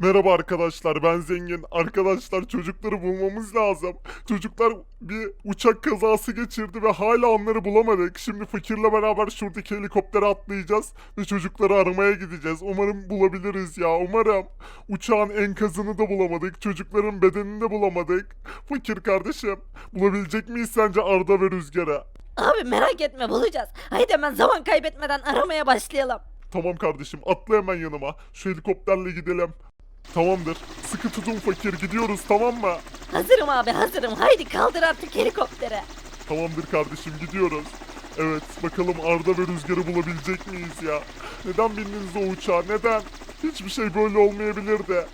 Merhaba arkadaşlar ben Zengin. Arkadaşlar çocukları bulmamız lazım. Çocuklar bir uçak kazası geçirdi ve hala onları bulamadık. Şimdi fakirle beraber şuradaki helikoptere atlayacağız ve çocukları aramaya gideceğiz. Umarım bulabiliriz ya umarım. Uçağın enkazını da bulamadık. Çocukların bedenini de bulamadık. Fakir kardeşim bulabilecek miyiz sence Arda ve Rüzgar'ı? Abi merak etme bulacağız. Haydi hemen zaman kaybetmeden aramaya başlayalım. Tamam kardeşim atla hemen yanıma. Şu helikopterle gidelim. Tamamdır. Sıkı tutun fakir gidiyoruz tamam mı? Hazırım abi hazırım. Haydi kaldır artık helikoptere. Tamamdır kardeşim gidiyoruz. Evet bakalım Arda ve Rüzgar'ı bulabilecek miyiz ya? Neden bindiniz o uçağa neden? Hiçbir şey böyle olmayabilirdi.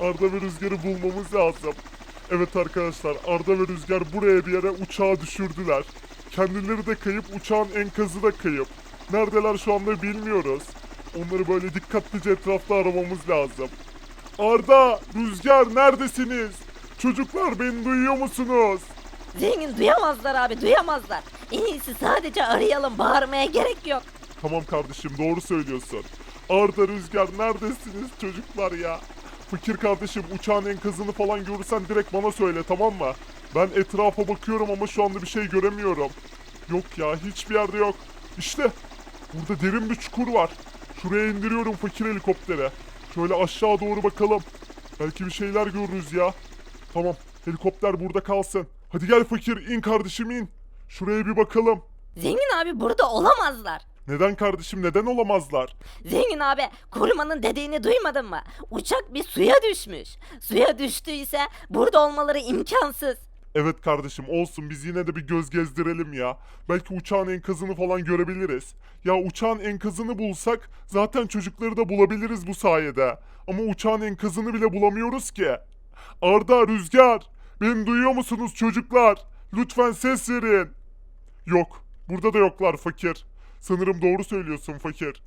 Arda ve Rüzgar'ı bulmamız lazım. Evet arkadaşlar Arda ve Rüzgar buraya bir yere uçağı düşürdüler. Kendileri de kayıp uçağın enkazı da kayıp. Neredeler şu anda bilmiyoruz. Onları böyle dikkatlice etrafta aramamız lazım. Arda, Rüzgar neredesiniz? Çocuklar beni duyuyor musunuz? Zengin duyamazlar abi duyamazlar. En iyisi sadece arayalım bağırmaya gerek yok. Tamam kardeşim doğru söylüyorsun. Arda Rüzgar neredesiniz çocuklar ya? Fakir kardeşim uçağın enkazını falan görürsen direkt bana söyle tamam mı? Ben etrafa bakıyorum ama şu anda bir şey göremiyorum. Yok ya hiçbir yerde yok. İşte burada derin bir çukur var. Şuraya indiriyorum fakir helikoptere. Şöyle aşağı doğru bakalım. Belki bir şeyler görürüz ya. Tamam helikopter burada kalsın. Hadi gel fakir in kardeşim in. Şuraya bir bakalım. Zengin abi burada olamazlar. Neden kardeşim neden olamazlar? Zengin abi korumanın dediğini duymadın mı? Uçak bir suya düşmüş. Suya düştüyse burada olmaları imkansız. Evet kardeşim olsun biz yine de bir göz gezdirelim ya. Belki uçağın enkazını falan görebiliriz. Ya uçağın enkazını bulsak zaten çocukları da bulabiliriz bu sayede. Ama uçağın enkazını bile bulamıyoruz ki. Arda, Rüzgar, beni duyuyor musunuz çocuklar? Lütfen ses verin. Yok, burada da yoklar fakir. Sanırım doğru söylüyorsun fakir.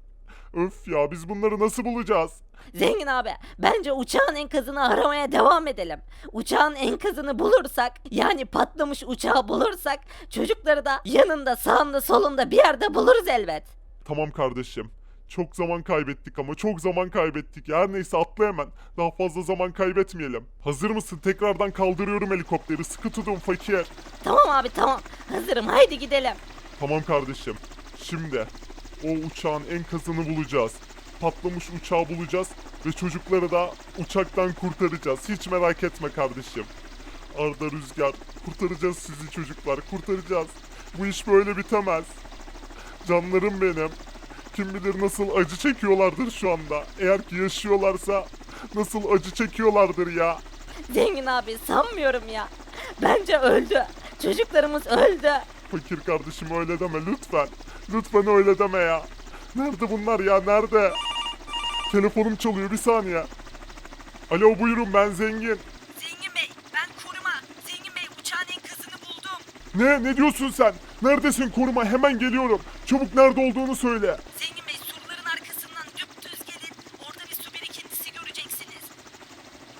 Öf ya biz bunları nasıl bulacağız? Zengin abi bence uçağın enkazını aramaya devam edelim. Uçağın enkazını bulursak yani patlamış uçağı bulursak çocukları da yanında sağında solunda bir yerde buluruz elbet. Tamam kardeşim. Çok zaman kaybettik ama çok zaman kaybettik. Her neyse atla hemen. Daha fazla zaman kaybetmeyelim. Hazır mısın? Tekrardan kaldırıyorum helikopteri. Sıkı tutun fakir. Tamam abi tamam hazırım haydi gidelim. Tamam kardeşim. Şimdi o uçağın enkazını bulacağız. Patlamış uçağı bulacağız ve çocukları da uçaktan kurtaracağız. Hiç merak etme kardeşim. Arda Rüzgar kurtaracağız sizi çocuklar kurtaracağız. Bu iş böyle bitemez. Canlarım benim. Kim bilir nasıl acı çekiyorlardır şu anda. Eğer ki yaşıyorlarsa nasıl acı çekiyorlardır ya. Zengin abi sanmıyorum ya. Bence öldü. Çocuklarımız öldü. Fakir kardeşim öyle deme lütfen. Lütfen öyle deme ya. Nerede bunlar ya nerede? Telefonum çalıyor bir saniye. Alo buyurun ben zengin. Zengin Bey ben koruma. Zengin Bey uçağın enkazını buldum. Ne ne diyorsun sen? Neredesin koruma hemen geliyorum. Çabuk nerede olduğunu söyle. Zengin Bey surların arkasından dümdüz gelin. Orada bir su birikintisi göreceksiniz.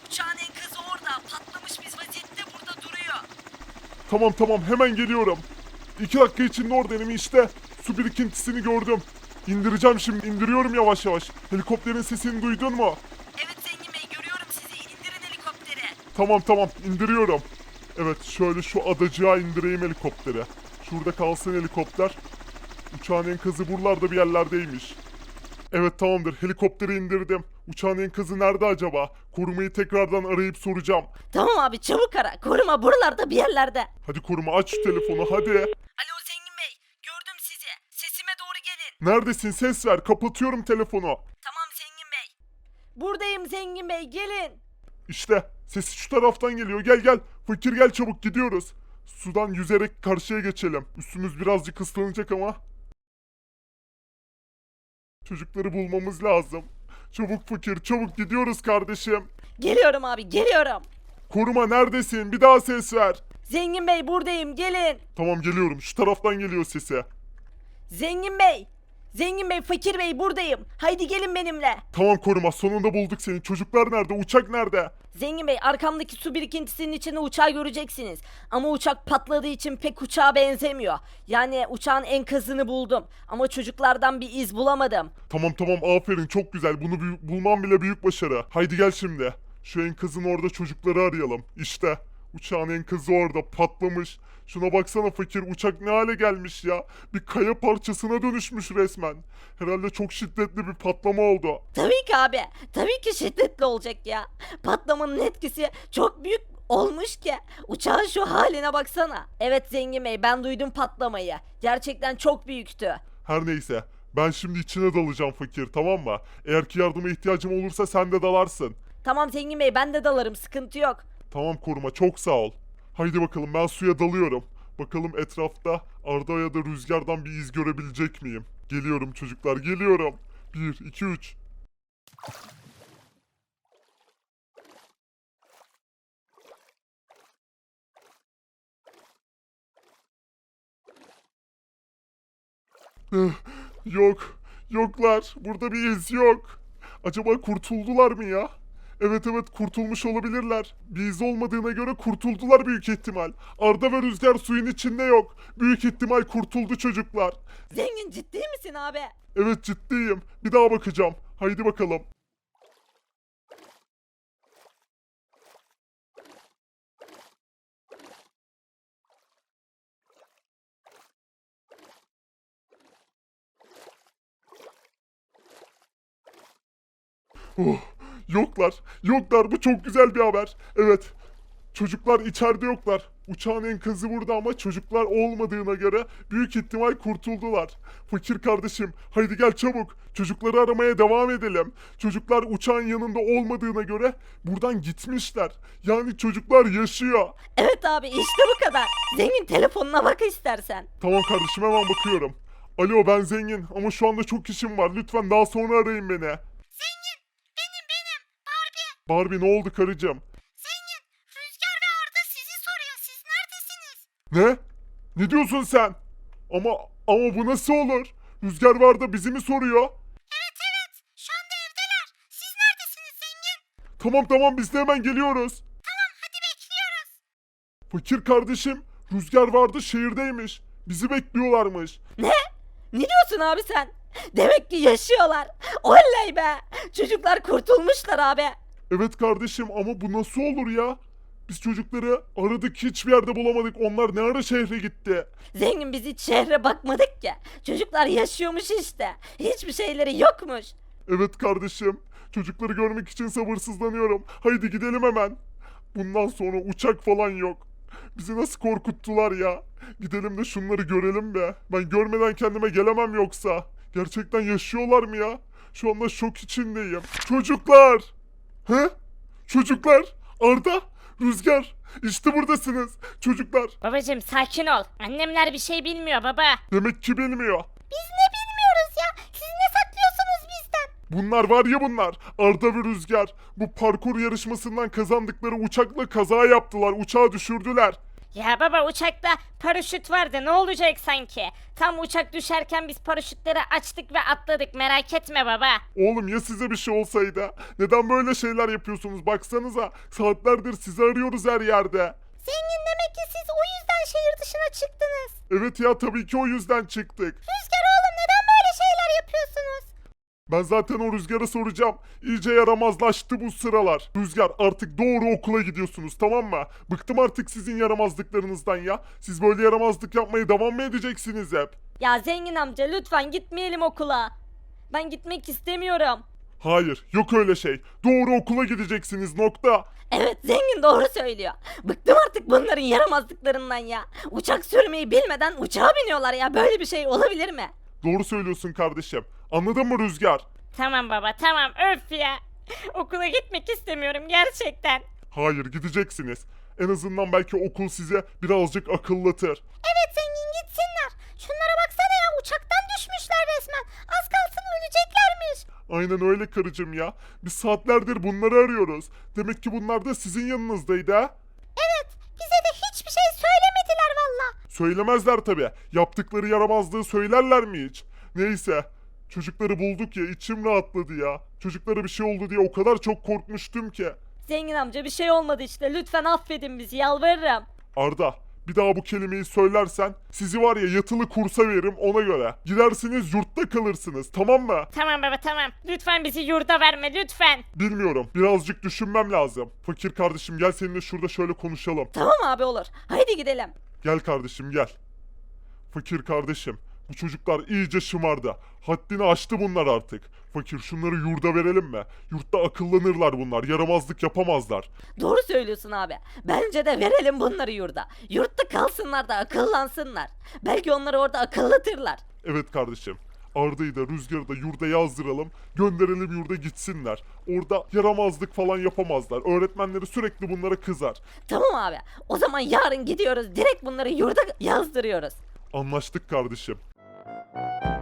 Uçağın enkazı orada. Patlamış biz vaziyette burada duruyor. Tamam tamam hemen geliyorum. İki dakika içinde oradayım işte. Su birikintisini gördüm. İndireceğim şimdi indiriyorum yavaş yavaş. Helikopterin sesini duydun mu? Evet Zengin Bey görüyorum sizi. İndirin helikopteri. Tamam tamam indiriyorum. Evet şöyle şu adacığa indireyim helikopteri. Şurada kalsın helikopter. Uçağın enkazı buralarda bir yerlerdeymiş. Evet tamamdır helikopteri indirdim. Uçağın enkazı nerede acaba? Korumayı tekrardan arayıp soracağım. Tamam abi çabuk ara. Koruma buralarda bir yerlerde. Hadi koruma aç şu telefonu hadi. Alo Zengin Bey. Gördüm sizi. Sesime doğru gelin. Neredesin ses ver kapatıyorum telefonu. Tamam Zengin Bey. Buradayım Zengin Bey gelin. İşte sesi şu taraftan geliyor gel gel. Fakir gel çabuk gidiyoruz. Sudan yüzerek karşıya geçelim. Üstümüz birazcık ıslanacak ama. Çocukları bulmamız lazım. Çabuk fakir çabuk gidiyoruz kardeşim. Geliyorum abi geliyorum. Koruma neredesin? Bir daha ses ver. Zengin Bey buradayım gelin. Tamam geliyorum. Şu taraftan geliyor sesi. Zengin Bey. Zengin bey, fakir bey buradayım. Haydi gelin benimle. Tamam koruma sonunda bulduk seni. Çocuklar nerede? Uçak nerede? Zengin bey arkamdaki su birikintisinin içinde uçağı göreceksiniz. Ama uçak patladığı için pek uçağa benzemiyor. Yani uçağın enkazını buldum. Ama çocuklardan bir iz bulamadım. Tamam tamam aferin çok güzel. Bunu büyük- bulman bile büyük başarı. Haydi gel şimdi. Şu enkazın orada çocukları arayalım. İşte uçağın enkazı orada patlamış. Şuna baksana fakir uçak ne hale gelmiş ya. Bir kaya parçasına dönüşmüş resmen. Herhalde çok şiddetli bir patlama oldu. Tabii ki abi. Tabii ki şiddetli olacak ya. Patlamanın etkisi çok büyük olmuş ki. Uçağın şu haline baksana. Evet Zengin Bey ben duydum patlamayı. Gerçekten çok büyüktü. Her neyse. Ben şimdi içine dalacağım fakir tamam mı? Eğer ki yardıma ihtiyacım olursa sen de dalarsın. Tamam Zengin Bey ben de dalarım sıkıntı yok. Tamam koruma çok sağ ol. Haydi bakalım ben suya dalıyorum. Bakalım etrafta Arda ya da Rüzgar'dan bir iz görebilecek miyim? Geliyorum çocuklar geliyorum. 1, 2, 3. Yok. Yoklar. Burada bir iz yok. Acaba kurtuldular mı ya? Evet evet kurtulmuş olabilirler. Bir iz olmadığına göre kurtuldular büyük ihtimal. Arda ve Rüzgar suyun içinde yok. Büyük ihtimal kurtuldu çocuklar. Zengin ciddi misin abi? Evet ciddiyim. Bir daha bakacağım. Haydi bakalım. Oh, yoklar. Yoklar. Bu çok güzel bir haber. Evet. Çocuklar içeride yoklar. Uçağın enkazı burada ama çocuklar olmadığına göre büyük ihtimal kurtuldular. Fakir kardeşim, haydi gel çabuk. Çocukları aramaya devam edelim. Çocuklar uçağın yanında olmadığına göre buradan gitmişler. Yani çocuklar yaşıyor. Evet abi işte bu kadar. Zengin telefonuna bak istersen. Tamam kardeşim hemen bakıyorum. Alo ben zengin ama şu anda çok işim var. Lütfen daha sonra arayın beni. Barbie, ne oldu karıcığım? zengin. Rüzgar ve Arda sizi soruyor. Siz neredesiniz? Ne? Ne diyorsun sen? Ama ama bu nasıl olur? Rüzgar var da bizi mi soruyor? Evet evet. Şu anda evdeler. Siz neredesiniz zengin? Tamam tamam biz de hemen geliyoruz. Tamam hadi bekliyoruz. Fakir kardeşim Rüzgar vardı şehirdeymiş. Bizi bekliyorlarmış. Ne? Ne diyorsun abi sen? Demek ki yaşıyorlar. Oley be. Çocuklar kurtulmuşlar abi. Evet kardeşim ama bu nasıl olur ya? Biz çocukları aradık hiçbir yerde bulamadık. Onlar ne ara şehre gitti? Zengin biz hiç şehre bakmadık ki. Çocuklar yaşıyormuş işte. Hiçbir şeyleri yokmuş. Evet kardeşim. Çocukları görmek için sabırsızlanıyorum. Haydi gidelim hemen. Bundan sonra uçak falan yok. Bizi nasıl korkuttular ya. Gidelim de şunları görelim be. Ben görmeden kendime gelemem yoksa. Gerçekten yaşıyorlar mı ya? Şu anda şok içindeyim. Çocuklar! He? Çocuklar! Arda! Rüzgar! İşte buradasınız. Çocuklar! Babacım sakin ol. Annemler bir şey bilmiyor baba. Demek ki bilmiyor. Biz ne bilmiyoruz ya? Siz ne saklıyorsunuz bizden? Bunlar var ya bunlar. Arda ve Rüzgar. Bu parkur yarışmasından kazandıkları uçakla kaza yaptılar. Uçağı düşürdüler. Ya baba uçakta paraşüt vardı ne olacak sanki? Tam uçak düşerken biz paraşütleri açtık ve atladık merak etme baba. Oğlum ya size bir şey olsaydı? Neden böyle şeyler yapıyorsunuz? Baksanıza. Saatlerdir sizi arıyoruz her yerde. Zengin demek ki siz o yüzden şehir dışına çıktınız. Evet ya tabii ki o yüzden çıktık. Rüzgar oğlum neden böyle şeyler yapıyorsunuz? Ben zaten o Rüzgar'a soracağım. İyice yaramazlaştı bu sıralar. Rüzgar artık doğru okula gidiyorsunuz tamam mı? Bıktım artık sizin yaramazlıklarınızdan ya. Siz böyle yaramazlık yapmaya devam mı edeceksiniz hep? Ya zengin amca lütfen gitmeyelim okula. Ben gitmek istemiyorum. Hayır, yok öyle şey. Doğru okula gideceksiniz nokta. Evet zengin doğru söylüyor. Bıktım artık bunların yaramazlıklarından ya. Uçak sürmeyi bilmeden uçağa biniyorlar ya. Böyle bir şey olabilir mi? Doğru söylüyorsun kardeşim. Anladın mı Rüzgar? Tamam baba tamam öf ya. Okula gitmek istemiyorum gerçekten. Hayır, gideceksiniz. En azından belki okul size birazcık akıllatır. Evet zengin gitsinler. Şunlara baksana ya uçaktan düşmüşler resmen. Az kalsın öleceklermiş. Aynen öyle karıcığım ya. Biz saatlerdir bunları arıyoruz. Demek ki bunlar da sizin yanınızdaydı ha? Evet bize de hiçbir şey söylemediler valla. Söylemezler tabi. Yaptıkları yaramazlığı söylerler mi hiç? Neyse. Çocukları bulduk ya içim rahatladı ya. Çocuklara bir şey oldu diye o kadar çok korkmuştum ki. Zengin amca bir şey olmadı işte lütfen affedin bizi yalvarırım. Arda bir daha bu kelimeyi söylersen sizi var ya yatılı kursa veririm ona göre. Gidersiniz yurtta kalırsınız tamam mı? Tamam baba tamam. Lütfen bizi yurda verme lütfen. Bilmiyorum birazcık düşünmem lazım. Fakir kardeşim gel seninle şurada şöyle konuşalım. Tamam abi olur. Haydi gidelim. Gel kardeşim gel. Fakir kardeşim bu çocuklar iyice şımardı. Haddini aştı bunlar artık. Fakir şunları yurda verelim mi? Yurtta akıllanırlar bunlar. Yaramazlık yapamazlar. Doğru söylüyorsun abi. Bence de verelim bunları yurda. Yurtta kalsınlar da akıllansınlar. Belki onları orada akıllatırlar. Evet kardeşim. Arda'yı da Rüzgar'ı da yurda yazdıralım. Gönderelim yurda gitsinler. Orada yaramazlık falan yapamazlar. Öğretmenleri sürekli bunlara kızar. Tamam abi. O zaman yarın gidiyoruz. Direkt bunları yurda yazdırıyoruz. Anlaştık kardeşim. you